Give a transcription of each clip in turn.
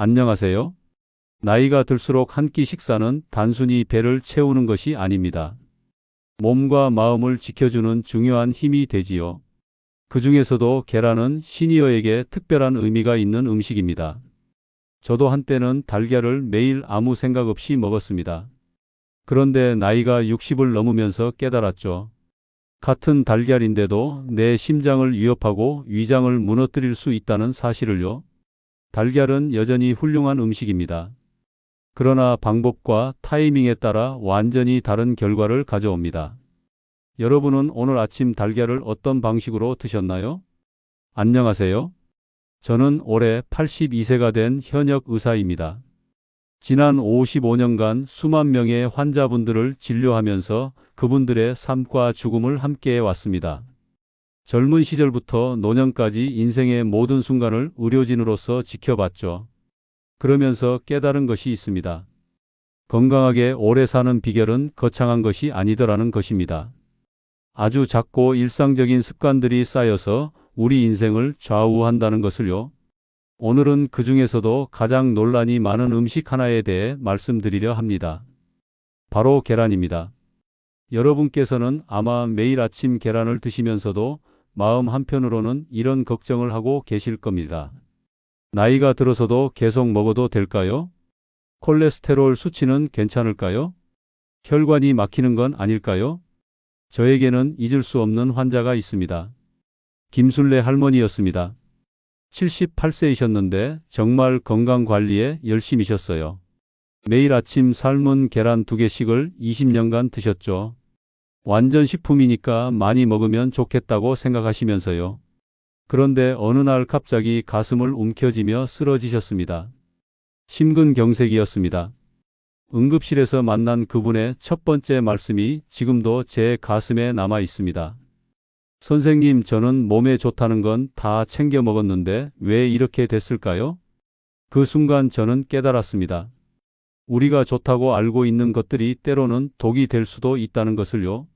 안녕하세요. 나이가 들수록 한 끼 식사는 단순히 배를 채우는 것이 아닙니다. 몸과 마음을 지켜주는 중요한 힘이 되지요. 그 중에서도 계란은 시니어에게 특별한 의미가 있는 음식입니다. 저도 한때는 달걀을 매일 아무 생각 없이 먹었습니다. 그런데 나이가 60을 넘으면서 깨달았죠. 같은 달걀인데도 내 심장을 위협하고 위장을 무너뜨릴 수 있다는 사실을요. 달걀은 여전히 훌륭한 음식입니다. 그러나 방법과 타이밍에 따라 완전히 다른 결과를 가져옵니다. 여러분은 오늘 아침 달걀을 어떤 방식으로 드셨나요? 안녕하세요. 저는 올해 82세가 된 현역 의사입니다. 지난 55년간 수만 명의 환자분들을 진료하면서 그분들의 삶과 죽음을 함께해 왔습니다. 젊은 시절부터 노년까지 인생의 모든 순간을 의료진으로서 지켜봤죠. 그러면서 깨달은 것이 있습니다. 건강하게 오래 사는 비결은 거창한 것이 아니더라는 것입니다. 아주 작고 일상적인 습관들이 쌓여서 우리 인생을 좌우한다는 것을요. 오늘은 그 중에서도 가장 논란이 많은 음식 하나에 대해 말씀드리려 합니다. 바로 계란입니다. 여러분께서는 아마 매일 아침 계란을 드시면서도 마음 한편으로는 이런 걱정을 하고 계실 겁니다. 나이가 들어서도 계속 먹어도 될까요? 콜레스테롤 수치는 괜찮을까요? 혈관이 막히는 건 아닐까요? 저에게는 잊을 수 없는 환자가 있습니다. 김순례 할머니였습니다. 78세이셨는데 정말 건강 관리에 열심이셨어요. 매일 아침 삶은 계란 두 개씩을 20년간 드셨죠. 완전 식품이니까 많이 먹으면 좋겠다고 생각하시면서요. 그런데 어느 날 갑자기 가슴을 움켜쥐며 쓰러지셨습니다. 심근경색이었습니다. 응급실에서 만난 그분의 첫 번째 말씀이 지금도 제 가슴에 남아 있습니다. 선생님, 저는 몸에 좋다는 건 다 챙겨 먹었는데 왜 이렇게 됐을까요? 그 순간 저는 깨달았습니다. 우리가 좋다고 알고 있는 것들이 때로는 독이 될 수도 있다는 것을요.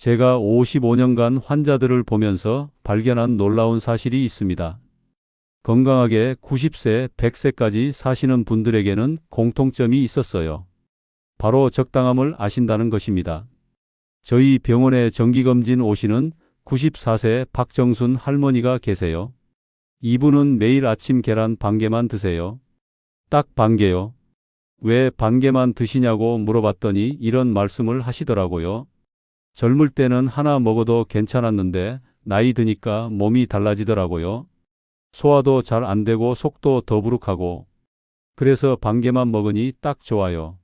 제가 55년간 환자들을 보면서 발견한 놀라운 사실이 있습니다. 건강하게 90세, 100세까지 사시는 분들에게는 공통점이 있었어요. 바로 적당함을 아신다는 것입니다. 저희 병원에 정기검진 오시는 94세 박정순 할머니가 계세요. 이분은 매일 아침 계란 반 개만 드세요. 딱 반 개요. 왜 반 개만 드시냐고 물어봤더니 이런 말씀을 하시더라고요. 젊을 때는 하나 먹어도 괜찮았는데 나이 드니까 몸이 달라지더라고요. 소화도 잘 안 되고 속도 더부룩하고 그래서 반 개만 먹으니 딱 좋아요.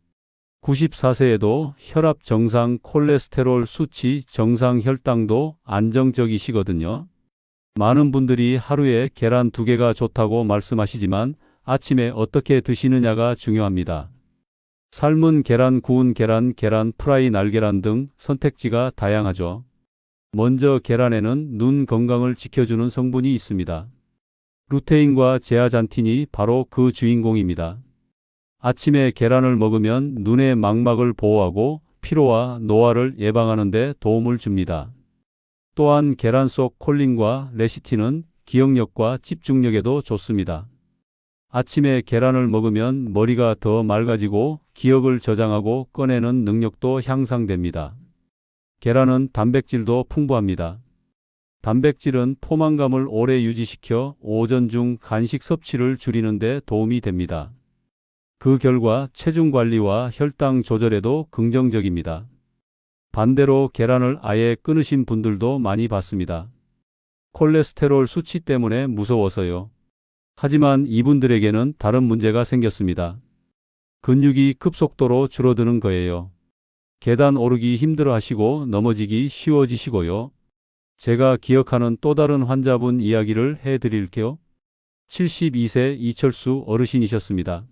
94세에도 혈압 정상, 콜레스테롤 수치 정상, 혈당도 안정적이시거든요. 많은 분들이 하루에 계란 두 개가 좋다고 말씀하시지만 아침에 어떻게 드시느냐가 중요합니다. 삶은 계란, 구운 계란, 계란 프라이, 날계란 등 선택지가 다양하죠. 먼저 계란에는 눈 건강을 지켜주는 성분이 있습니다. 루테인과 제아잔틴이 바로 그 주인공입니다. 아침에 계란을 먹으면 눈의 망막을 보호하고 피로와 노화를 예방하는 데 도움을 줍니다. 또한 계란 속 콜린과 레시틴은 기억력과 집중력에도 좋습니다. 아침에 계란을 먹으면 머리가 더 맑아지고 기억을 저장하고 꺼내는 능력도 향상됩니다. 계란은 단백질도 풍부합니다. 단백질은 포만감을 오래 유지시켜 오전 중 간식 섭취를 줄이는 데 도움이 됩니다. 그 결과 체중 관리와 혈당 조절에도 긍정적입니다. 반대로 계란을 아예 끊으신 분들도 많이 봤습니다. 콜레스테롤 수치 때문에 무서워서요. 하지만 이분들에게는 다른 문제가 생겼습니다. 근육이 급속도로 줄어드는 거예요. 계단 오르기 힘들어 하시고 넘어지기 쉬워지시고요. 제가 기억하는 또 다른 환자분 이야기를 해 드릴게요. 72세 이철수 어르신이셨습니다.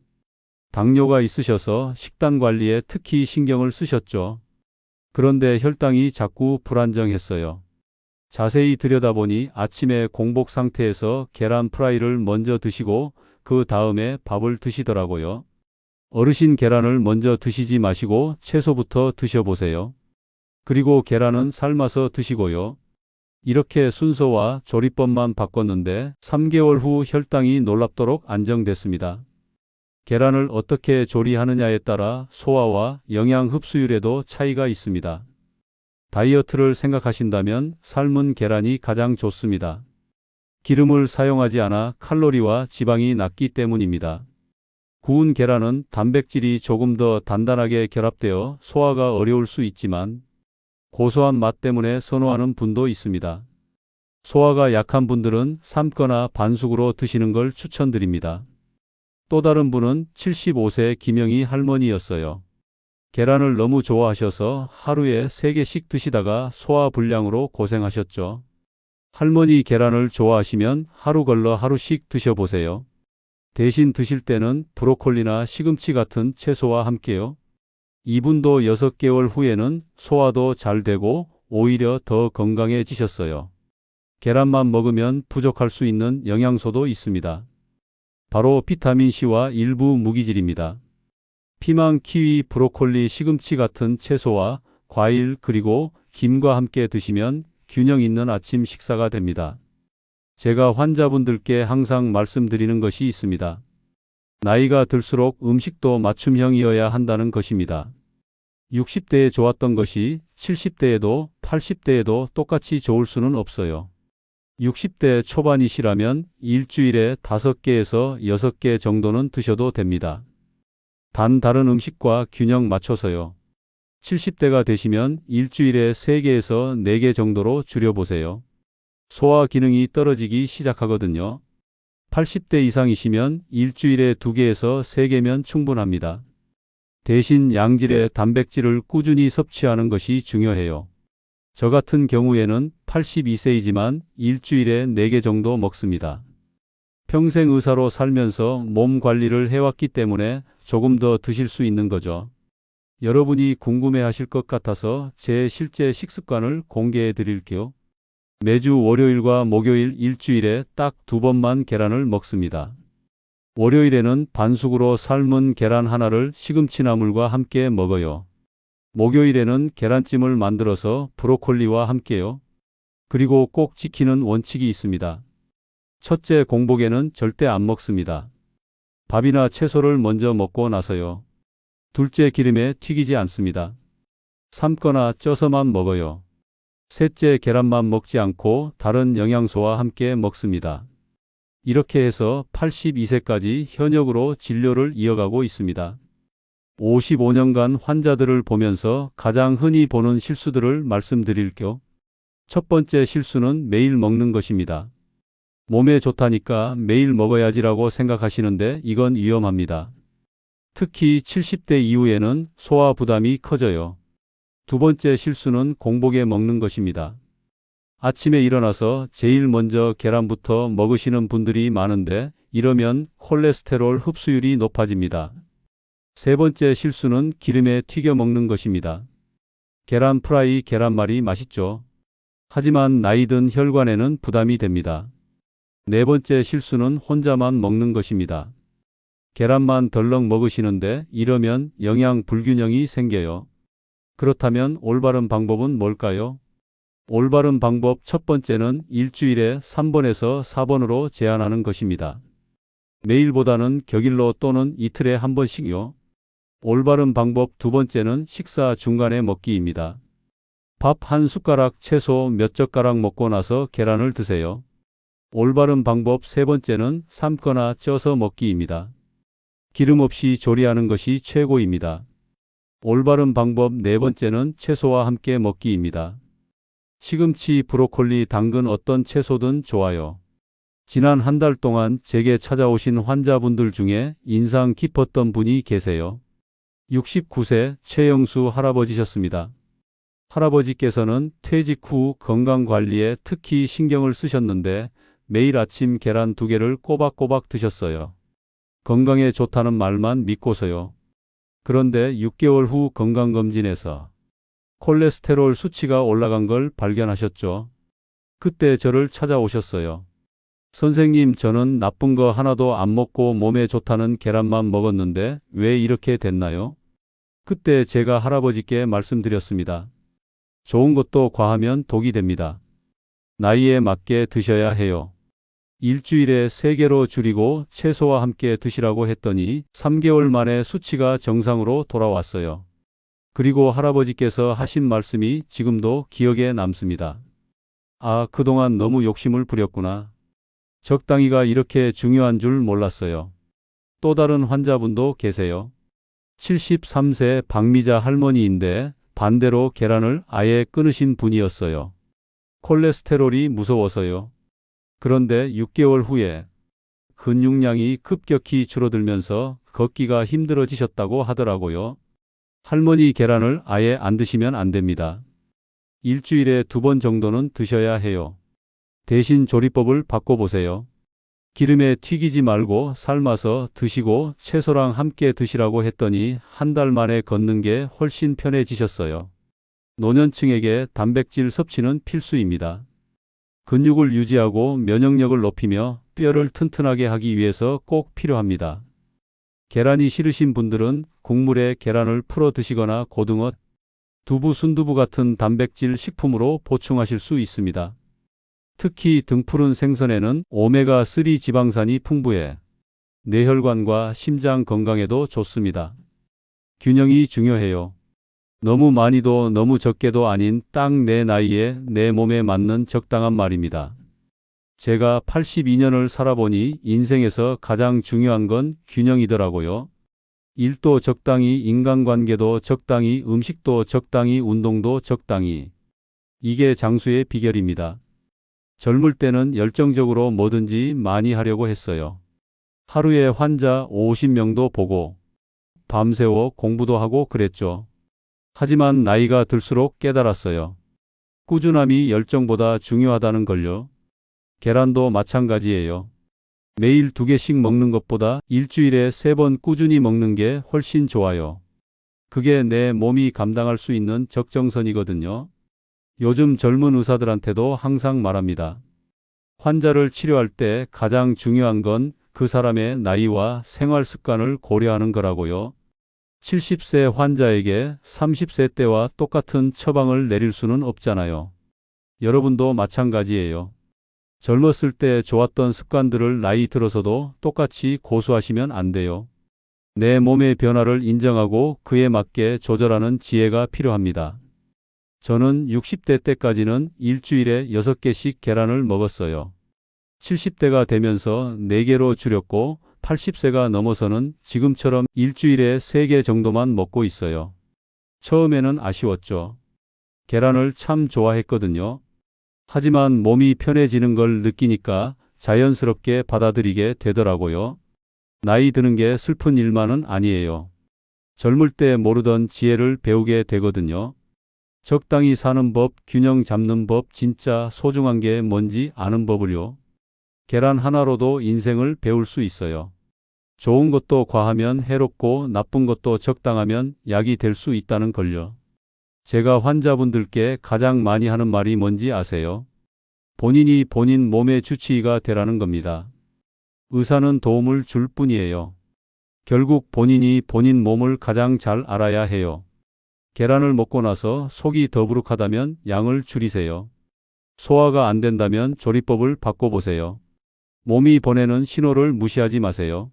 당뇨가 있으셔서 식단 관리에 특히 신경을 쓰셨죠. 그런데 혈당이 자꾸 불안정했어요. 자세히 들여다보니 아침에 공복 상태에서 계란 프라이를 먼저 드시고 그 다음에 밥을 드시더라고요. 어르신 계란을 먼저 드시지 마시고 채소부터 드셔보세요. 그리고 계란은 삶아서 드시고요. 이렇게 순서와 조리법만 바꿨는데 3개월 후 혈당이 놀랍도록 안정됐습니다. 계란을 어떻게 조리하느냐에 따라 소화와 영양 흡수율에도 차이가 있습니다. 다이어트를 생각하신다면 삶은 계란이 가장 좋습니다. 기름을 사용하지 않아 칼로리와 지방이 낮기 때문입니다. 구운 계란은 단백질이 조금 더 단단하게 결합되어 소화가 어려울 수 있지만 고소한 맛 때문에 선호하는 분도 있습니다. 소화가 약한 분들은 삶거나 반숙으로 드시는 걸 추천드립니다. 또 다른 분은 75세 김영희 할머니였어요. 계란을 너무 좋아하셔서 하루에 3개씩 드시다가 소화불량으로 고생하셨죠. 할머니 계란을 좋아하시면 하루 걸러 하루씩 드셔보세요. 대신 드실 때는 브로콜리나 시금치 같은 채소와 함께요. 이분도 6개월 후에는 소화도 잘 되고 오히려 더 건강해지셨어요. 계란만 먹으면 부족할 수 있는 영양소도 있습니다. 바로 비타민C와 일부 무기질입니다. 피망, 키위, 브로콜리, 시금치 같은 채소와 과일 그리고 김과 함께 드시면 균형 있는 아침 식사가 됩니다. 제가 환자분들께 항상 말씀드리는 것이 있습니다. 나이가 들수록 음식도 맞춤형이어야 한다는 것입니다. 60대에 좋았던 것이 70대에도 80대에도 똑같이 좋을 수는 없어요. 60대 초반이시라면 일주일에 5개에서 6개 정도는 드셔도 됩니다. 단 다른 음식과 균형 맞춰서요. 70대가 되시면 일주일에 3개에서 4개 정도로 줄여보세요. 소화 기능이 떨어지기 시작하거든요. 80대 이상이시면 일주일에 2개에서 3개면 충분합니다. 대신 양질의 단백질을 꾸준히 섭취하는 것이 중요해요. 저 같은 경우에는 82세이지만 일주일에 4개 정도 먹습니다. 평생 의사로 살면서 몸 관리를 해왔기 때문에 조금 더 드실 수 있는 거죠. 여러분이 궁금해 하실 것 같아서 제 실제 식습관을 공개해 드릴게요. 매주 월요일과 목요일 일주일에 딱 두 번만 계란을 먹습니다. 월요일에는 반숙으로 삶은 계란 하나를 시금치나물과 함께 먹어요. 목요일에는 계란찜을 만들어서 브로콜리와 함께요. 그리고 꼭 지키는 원칙이 있습니다. 첫째 공복에는 절대 안 먹습니다. 밥이나 채소를 먼저 먹고 나서요. 둘째 기름에 튀기지 않습니다. 삶거나 쪄서만 먹어요. 셋째 계란만 먹지 않고 다른 영양소와 함께 먹습니다. 이렇게 해서 82세까지 현역으로 진료를 이어가고 있습니다. 55년간 환자들을 보면서 가장 흔히 보는 실수들을 말씀드릴게요. 첫 번째 실수는 매일 먹는 것입니다. 몸에 좋다니까 매일 먹어야지라고 생각하시는데 이건 위험합니다. 특히 70대 이후에는 소화 부담이 커져요. 두 번째 실수는 공복에 먹는 것입니다. 아침에 일어나서 제일 먼저 계란부터 먹으시는 분들이 많은데 이러면 콜레스테롤 흡수율이 높아집니다. 세 번째 실수는 기름에 튀겨 먹는 것입니다. 계란 프라이 계란말이 맛있죠. 하지만 나이 든 혈관에는 부담이 됩니다. 네 번째 실수는 혼자만 먹는 것입니다. 계란만 덜렁 먹으시는데 이러면 영양 불균형이 생겨요. 그렇다면 올바른 방법은 뭘까요? 올바른 방법 첫 번째는 일주일에 3번에서 4번으로 제한하는 것입니다. 매일보다는 격일로 또는 이틀에 한 번씩요. 올바른 방법 두 번째는 식사 중간에 먹기입니다. 밥 한 숟가락 채소 몇 젓가락 먹고 나서 계란을 드세요. 올바른 방법 세 번째는 삶거나 쪄서 먹기입니다. 기름 없이 조리하는 것이 최고입니다. 올바른 방법 네 번째는 채소와 함께 먹기입니다. 시금치, 브로콜리, 당근 어떤 채소든 좋아요. 지난 한 달 동안 제게 찾아오신 환자분들 중에 인상 깊었던 분이 계세요. 69세 최영수 할아버지셨습니다. 할아버지께서는 퇴직 후 건강 관리에 특히 신경을 쓰셨는데 매일 아침 계란 두 개를 꼬박꼬박 드셨어요. 건강에 좋다는 말만 믿고서요. 그런데 6개월 후 건강검진에서 콜레스테롤 수치가 올라간 걸 발견하셨죠. 그때 저를 찾아오셨어요. 선생님, 저는 나쁜 거 하나도 안 먹고 몸에 좋다는 계란만 먹었는데 왜 이렇게 됐나요? 그때 제가 할아버지께 말씀드렸습니다. 좋은 것도 과하면 독이 됩니다. 나이에 맞게 드셔야 해요. 일주일에 3개로 줄이고 채소와 함께 드시라고 했더니 3개월 만에 수치가 정상으로 돌아왔어요. 그리고 할아버지께서 하신 말씀이 지금도 기억에 남습니다. 아, 그동안 너무 욕심을 부렸구나. 적당히가 이렇게 중요한 줄 몰랐어요. 또 다른 환자분도 계세요. 73세 박미자 할머니인데 반대로 계란을 아예 끊으신 분이었어요. 콜레스테롤이 무서워서요. 그런데 6개월 후에 근육량이 급격히 줄어들면서 걷기가 힘들어지셨다고 하더라고요. 할머니 계란을 아예 안 드시면 안 됩니다. 일주일에 두 번 정도는 드셔야 해요. 대신 조리법을 바꿔보세요. 기름에 튀기지 말고 삶아서 드시고 채소랑 함께 드시라고 했더니 한 달 만에 걷는 게 훨씬 편해지셨어요. 노년층에게 단백질 섭취는 필수입니다. 근육을 유지하고 면역력을 높이며 뼈를 튼튼하게 하기 위해서 꼭 필요합니다. 계란이 싫으신 분들은 국물에 계란을 풀어 드시거나 고등어, 두부, 순두부 같은 단백질 식품으로 보충하실 수 있습니다. 특히 등푸른 생선에는 오메가3 지방산이 풍부해 뇌혈관과 심장 건강에도 좋습니다. 균형이 중요해요. 너무 많이도 너무 적게도 아닌 딱 내 나이에 내 몸에 맞는 적당한 말입니다. 제가 82년을 살아보니 인생에서 가장 중요한 건 균형이더라고요. 일도 적당히, 인간관계도 적당히, 음식도 적당히, 운동도 적당히. 이게 장수의 비결입니다. 젊을 때는 열정적으로 뭐든지 많이 하려고 했어요. 하루에 환자 50명도 보고 밤새워 공부도 하고 그랬죠. 하지만 나이가 들수록 깨달았어요. 꾸준함이 열정보다 중요하다는 걸요. 계란도 마찬가지예요. 매일 두 개씩 먹는 것보다 일주일에 세 번 꾸준히 먹는 게 훨씬 좋아요. 그게 내 몸이 감당할 수 있는 적정선이거든요. 요즘 젊은 의사들한테도 항상 말합니다. 환자를 치료할 때 가장 중요한 건 그 사람의 나이와 생활 습관을 고려하는 거라고요. 70세 환자에게 30세 때와 똑같은 처방을 내릴 수는 없잖아요. 여러분도 마찬가지예요. 젊었을 때 좋았던 습관들을 나이 들어서도 똑같이 고수하시면 안 돼요. 내 몸의 변화를 인정하고 그에 맞게 조절하는 지혜가 필요합니다. 저는 60대 때까지는 일주일에 6개씩 계란을 먹었어요. 70대가 되면서 4개로 줄였고 80세가 넘어서는 지금처럼 일주일에 3개 정도만 먹고 있어요. 처음에는 아쉬웠죠. 계란을 참 좋아했거든요. 하지만 몸이 편해지는 걸 느끼니까 자연스럽게 받아들이게 되더라고요. 나이 드는 게 슬픈 일만은 아니에요. 젊을 때 모르던 지혜를 배우게 되거든요. 적당히 사는 법, 균형 잡는 법, 진짜 소중한 게 뭔지 아는 법을요. 계란 하나로도 인생을 배울 수 있어요. 좋은 것도 과하면 해롭고 나쁜 것도 적당하면 약이 될 수 있다는 걸요. 제가 환자분들께 가장 많이 하는 말이 뭔지 아세요? 본인이 본인 몸의 주치의가 되라는 겁니다. 의사는 도움을 줄 뿐이에요. 결국 본인이 본인 몸을 가장 잘 알아야 해요. 계란을 먹고 나서 속이 더부룩하다면 양을 줄이세요. 소화가 안 된다면 조리법을 바꿔보세요. 몸이 보내는 신호를 무시하지 마세요.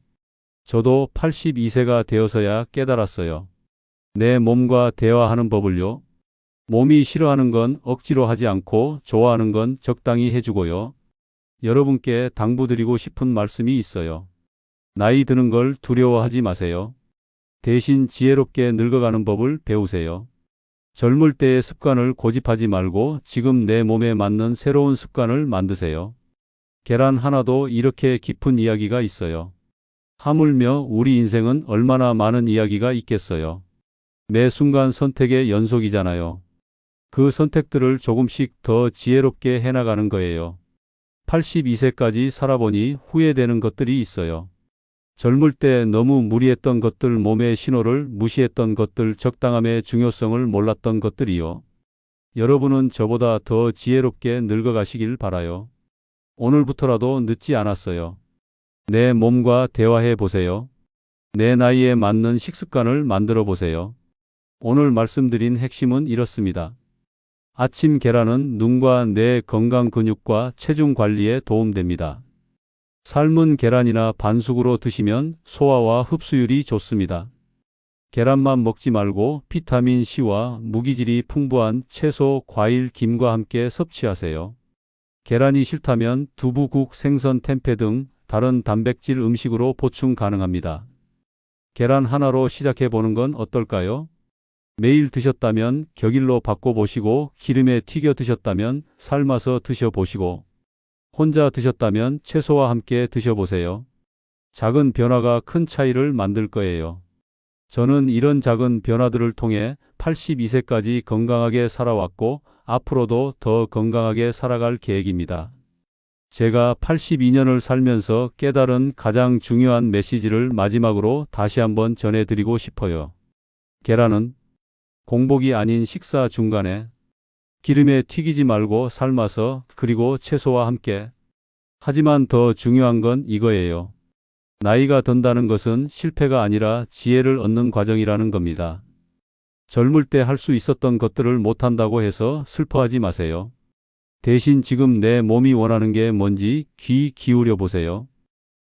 저도 82세가 되어서야 깨달았어요. 내 몸과 대화하는 법을요. 몸이 싫어하는 건 억지로 하지 않고 좋아하는 건 적당히 해주고요. 여러분께 당부드리고 싶은 말씀이 있어요. 나이 드는 걸 두려워하지 마세요. 대신 지혜롭게 늙어가는 법을 배우세요. 젊을 때의 습관을 고집하지 말고 지금 내 몸에 맞는 새로운 습관을 만드세요. 계란 하나도 이렇게 깊은 이야기가 있어요. 하물며 우리 인생은 얼마나 많은 이야기가 있겠어요. 매 순간 선택의 연속이잖아요. 그 선택들을 조금씩 더 지혜롭게 해나가는 거예요. 82세까지 살아보니 후회되는 것들이 있어요. 젊을 때 너무 무리했던 것들, 몸의 신호를 무시했던 것들, 적당함의 중요성을 몰랐던 것들이요. 여러분은 저보다 더 지혜롭게 늙어가시길 바라요. 오늘부터라도 늦지 않았어요. 내 몸과 대화해 보세요. 내 나이에 맞는 식습관을 만들어 보세요. 오늘 말씀드린 핵심은 이렇습니다. 아침 계란은 눈과 뇌 건강 근육과 체중 관리에 도움됩니다. 삶은 계란이나 반숙으로 드시면 소화와 흡수율이 좋습니다. 계란만 먹지 말고 비타민 C와 무기질이 풍부한 채소, 과일, 김과 함께 섭취하세요. 계란이 싫다면 두부, 국, 생선, 템페 등 다른 단백질 음식으로 보충 가능합니다. 계란 하나로 시작해 보는 건 어떨까요? 매일 드셨다면 격일로 바꿔보시고 기름에 튀겨 드셨다면 삶아서 드셔보시고 혼자 드셨다면 채소와 함께 드셔보세요. 작은 변화가 큰 차이를 만들 거예요. 저는 이런 작은 변화들을 통해 82세까지 건강하게 살아왔고 앞으로도 더 건강하게 살아갈 계획입니다. 제가 82년을 살면서 깨달은 가장 중요한 메시지를 마지막으로 다시 한번 전해드리고 싶어요. 계란은 공복이 아닌 식사 중간에 기름에 튀기지 말고 삶아서 그리고 채소와 함께. 하지만 더 중요한 건 이거예요. 나이가 든다는 것은 실패가 아니라 지혜를 얻는 과정이라는 겁니다. 젊을 때 할 수 있었던 것들을 못한다고 해서 슬퍼하지 마세요. 대신 지금 내 몸이 원하는 게 뭔지 귀 기울여 보세요.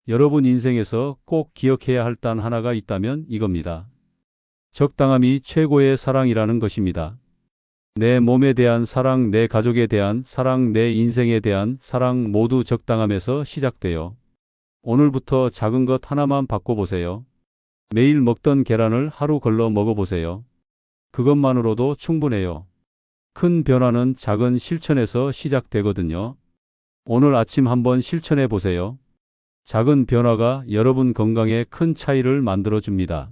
여러분 인생에서 꼭 기억해야 할 단 하나가 있다면 이겁니다. 적당함이 최고의 사랑이라는 것입니다. 내 몸에 대한 사랑, 내 가족에 대한 사랑, 내 인생에 대한 사랑 모두 적당함에서 시작돼요. 오늘부터 작은 것 하나만 바꿔보세요. 매일 먹던 계란을 하루 걸러 먹어보세요. 그것만으로도 충분해요. 큰 변화는 작은 실천에서 시작되거든요. 오늘 아침 한번 실천해 보세요. 작은 변화가 여러분 건강에 큰 차이를 만들어 줍니다.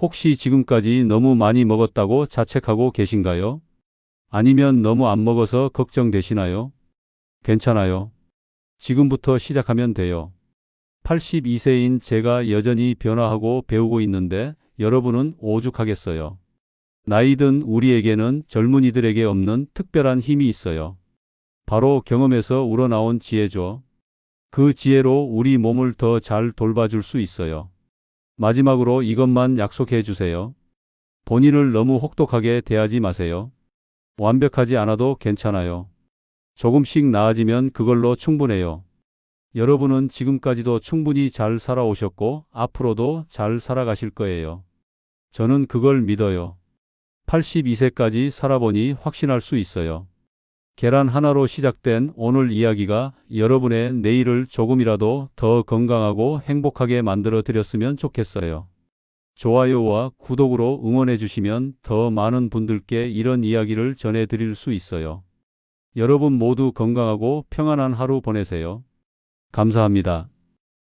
혹시 지금까지 너무 많이 먹었다고 자책하고 계신가요? 아니면 너무 안 먹어서 걱정되시나요? 괜찮아요. 지금부터 시작하면 돼요. 82세인 제가 여전히 변화하고 배우고 있는데 여러분은 오죽하겠어요. 나이든 우리에게는 젊은이들에게 없는 특별한 힘이 있어요. 바로 경험에서 우러나온 지혜죠. 그 지혜로 우리 몸을 더 잘 돌봐줄 수 있어요. 마지막으로 이것만 약속해 주세요. 본인을 너무 혹독하게 대하지 마세요. 완벽하지 않아도 괜찮아요. 조금씩 나아지면 그걸로 충분해요. 여러분은 지금까지도 충분히 잘 살아오셨고 앞으로도 잘 살아가실 거예요. 저는 그걸 믿어요. 82세까지 살아보니 확신할 수 있어요. 계란 하나로 시작된 오늘 이야기가 여러분의 내일을 조금이라도 더 건강하고 행복하게 만들어 드렸으면 좋겠어요. 좋아요와 구독으로 응원해 주시면 더 많은 분들께 이런 이야기를 전해 드릴 수 있어요. 여러분 모두 건강하고 평안한 하루 보내세요. 감사합니다.